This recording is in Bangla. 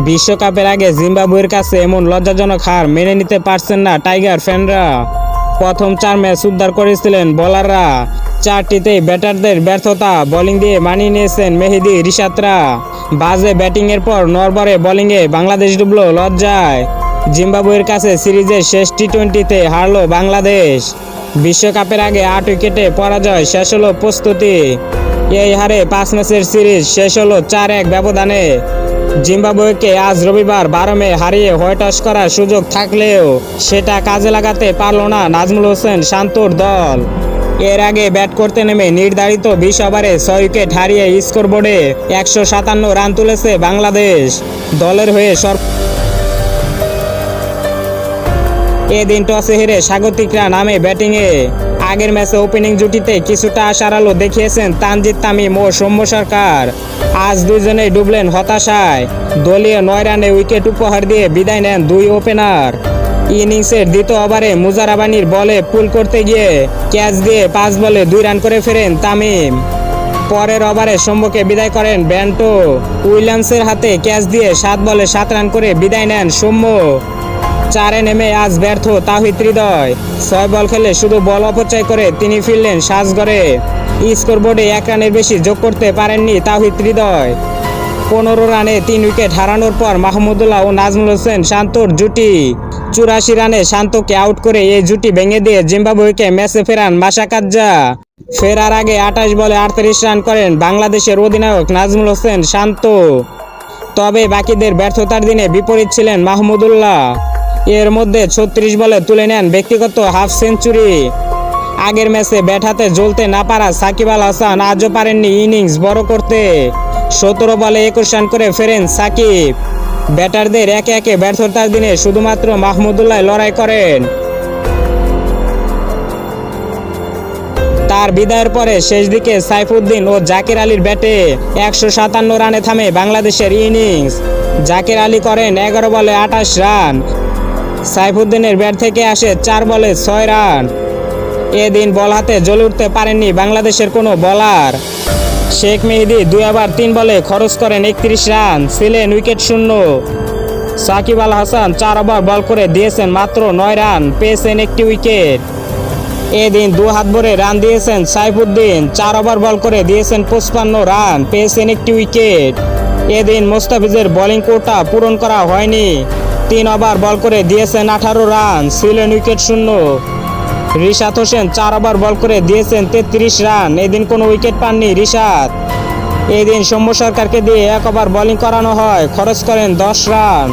বিশ্বকাপের আগে জিম্বাবুয়ের কাছে এমন লজ্জাজনক হার মেনে নিতে পারছেন না টাইগার ফ্যানরা। প্রথম চার ম্যাচ উদ্ধার করেছিলেন বোলাররা। চারটিতেই ব্যাটারদের ব্যর্থতা বোলিং দিয়ে মানিয়ে নিয়েছেন মেহেদি রিশাতরা। বাজে ব্যাটিংয়ের পর নরবরে বোলিংয়ে বাংলাদেশ ডুবলো লজ্জায়। জিম্বাবুয়ের কাছে সিরিজের শেষ টি টোয়েন্টিতে হারলো বাংলাদেশ। বিশ্বকাপের আগে আট উইকেটে পরাজয়, শেষ হলো প্রস্তুতি। এই হারে পাঁচ ম্যাচের সিরিজ শেষ হলো চার এক ব্যবধানে। জিম্বাবুয়েকে আজ রবিবার বারো মে হারিয়ে হোয়াইট ওয়াশ করার সুযোগ থাকলেও সেটা কাজে লাগাতে পারল না নাজমুল হোসেন শান্তর দল। এর আগে ব্যাট করতে নেমে নির্ধারিত বিশ ওভারে ছয় উইকেট হারিয়ে স্কোরবোর্ডে একশো সাতান্ন রান তুলেছে বাংলাদেশ। দলের হয়ে সর এদিন টসে হেরে স্বাগতিকরা নামে ব্যাটিংয়ে আগের ম্যাচে ওপেনিং জুটিতে কিছুটা আশার আলো দেখিয়েছেন তানজিদ তামিম ও সৌম্য সরকার। আজ দুজনেই ডুবলেন হতাশায়। দলীয় নয় রানে উইকেট উপহার দিয়ে বিদায় নেন দুই ওপেনার ইনিংসের দ্বিতীয় ওভারে মুজারাবানির বলে পুল করতে গিয়ে ক্যাচ দিয়ে পাঁচ বলে দুই রান করে ফেরেন তামিম। পরের ওভারে সৌম্যকে বিদায় করেন ব্যান্টো। উইলিয়ামসের হাতে ক্যাচ দিয়ে সাত বলে সাত রান করে বিদায় নেন সৌম্য। চারে নেমে আজ ব্যর্থ তাহিদ হৃদয়। ছয় বল খেলে শুধু বল অপচয় করে তিনি ফিরলেন সাজগড়ে। স্কোর বোর্ডে এক রানের বেশি যোগ করতে পারেননি তাহিদ হৃদয়। পনেরো রানে তিন উইকেট হারানোর পর মাহমুদুল্লাহ ও নাজমুল হোসেন শান্তর জুটি। চুরাশি রানে শান্তকে আউট করে এই জুটি ভেঙে দিয়ে জিম্বাবুয়েকে ম্যাচে ফেরান মাসাকাজ্জা ফেরার আগে আঠাশ বলে আটত্রিশ রান করেন বাংলাদেশের অধিনায়ক নাজমুল হোসেন শান্ত। তবে বাকিদের ব্যর্থতার দিনে বিপরীত ছিলেন মাহমুদুল্লাহ এর মধ্যে ছত্রিশ বলে তুলে নেন ব্যক্তিগত হাফ সেঞ্চুরি। আগের ম্যাচে ব্যাট হাতে জ্বলতে না পারা সাকিব আল হাসান আজও পারেননি ইনিংস বড় করতে। সতেরো বলে একুশ রান করে ফেরেন সাকিব। ব্যাটারদের একে একে ব্যর্থতার দিনে শুধুমাত্র মাহমুদুল্লাহ লড়াই করেন। তার বিদায়ের পরে শেষ দিকে সাইফুদ্দিন ও জাকির আলীর ব্যাটে একশো সাতান্ন রানে থামে বাংলাদেশের ইনিংস। জাকির আলী করেন এগারো বলে আঠাশ রান। সাইফুদ্দিনের ব্যাট থেকে আসে চার বলে ছয় রান। এদিন বল হাতে জ্বলে উঠতে পারেননি বাংলাদেশের কোনো বলার। শেখ মেহেদি দুই আবার তিন বলে খরচ করেন একত্রিশ রান ছিলেন উইকেট শূন্য। সাকিব আল হাসান চার ওভার বল করে দিয়েছেন মাত্র নয় রান, পেয়েছেন একটি উইকেট। এদিন দু হাত ভরে রান দিয়েছেন সাইফুদ্দিন, চার ওভার বল করে দিয়েছেন পঁচপান্ন রান, পেয়েছেন একটি উইকেট। এদিন মোস্তাফিজের বোলিং কোটা পূরণ করা হয়নি। তিন ওভার বল করে দিয়েছেন আঠারো রান ছিলেন উইকেট শূন্য। রিশাদ হোসেন চার ওভার বল করে দিয়েছেন তেত্রিশ রান, এদিন কোনো উইকেট পাননি রিশাদ। এদিন সৌম্য সরকারকে দিয়ে এক ওভার বোলিং করানো হয়, খরচ করেন দশ রান।